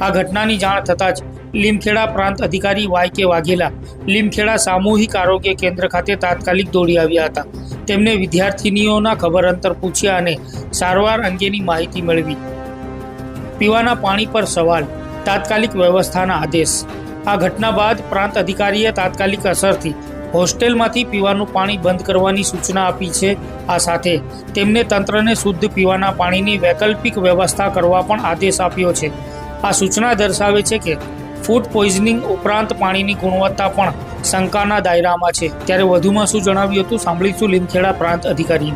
આ ઘટનાની જાણ થતાં જ લીમખેડા પ્રાંત અધિકારી વાય કે વાઘેલા લીમખેડા સામૂહિક આરોગ્ય કેન્દ્ર ખાતે તાત્કાલિક દોડી આવ્યા હતા. તેમને વિદ્યાર્થિનીઓના ખબર અંતર પૂછ્યા અને સારવાર અંગેની માહિતી મેળવી. પીવાના પાણી પર સવાલ, તાત્કાલિક વ્યવસ્થાના આદેશ. આ ઘટના બાદ પ્રાંત અધિકારીએ તાત્કાલિક અસરથી હોસ્ટેલમાંથી પીવાનું પાણી બંધ કરવાની સૂચના આપી છે. આ સાથે તેમને તંત્રને શુદ્ધ પીવાના પાણીની વૈકલ્પિક વ્યવસ્થા કરવા પણ આદેશ આપ્યો છે. આ સૂચના દર્શાવે છે કે ફૂડ પોઈઝનિંગ ઉપરાંત પાણીની ગુણવત્તા પણ શંકાના દાયરામાં છે. ત્યારે વધુમાં શું જણાવ્યું હતું સાંભળીશું લીમખેડા પ્રાંત અધિકારી.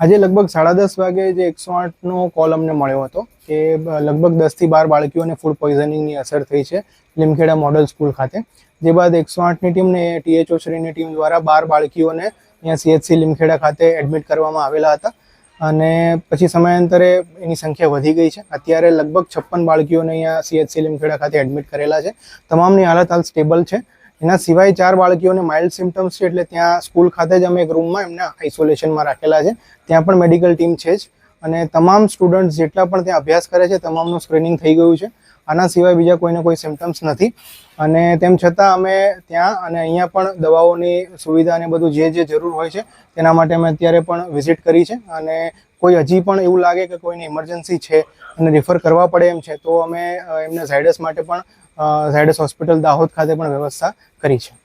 આજે લગભગ સાડા દસ વાગે જે એકસો આઠનો કોલ અમને મળ્યો હતો કે લગભગ દસથી બાર બાળકીઓને ફૂડ પોઈઝનિંગની અસર થઈ છે લીમખેડા મોડલ સ્કૂલ ખાતે. જે બાદ એકસો આઠની ટીમને ટીએચઓ શ્રીની ટીમ દ્વારા બાર બાળકીઓને અહીંયા સીએચસી લીમખેડા ખાતે એડમિટ કરવામાં આવેલા હતા. અને પછી સમયાંતરે એની સંખ્યા વધી ગઈ છે. અત્યારે લગભગ છપ્પન બાળકીઓને અહીંયા સીએચસી લીમખેડા ખાતે એડમિટ કરેલા છે. તમામની હાલત હાલ સ્ટેબલ છે. એના સિવાય ચાર બાળકીઓને માઇલ્ડ સિમ્ટમ્સ છે, એટલે ત્યાં સ્કૂલ ખાતે જ અમે એક રૂમમાં એમને આઇસોલેશનમાં રાખેલા છે. ત્યાં પણ મેડિકલ ટીમ છે જ. અને તમામ સ્ટુડન્ટ્સ જેટલા પણ ત્યાં અભ્યાસ કરે છે, તમામનું સ્ક્રીનિંગ થઈ ગયું છે. આના સિવાય બીજા કોઈને કોઈ સિમ્ટમ્સ નથી. અને તેમ છતાં અમે ત્યાં અને અહીંયા પણ દવાઓની સુવિધા અને બધું જે જે જરૂર હોય છે, તેના માટે અમે અત્યારે પણ વિઝિટ કરી છે. અને કોઈ હજી પણ એવું લાગે કે કોઈને ઇમરજન્સી છે અને રિફર કરવા પડે એમ છે, તો અમે એમને ઝાયડસ માટે પણ ઝાયડસ હોસ્પિટલ દાહોદ ખાતે પણ વ્યવસ્થા કરી છે.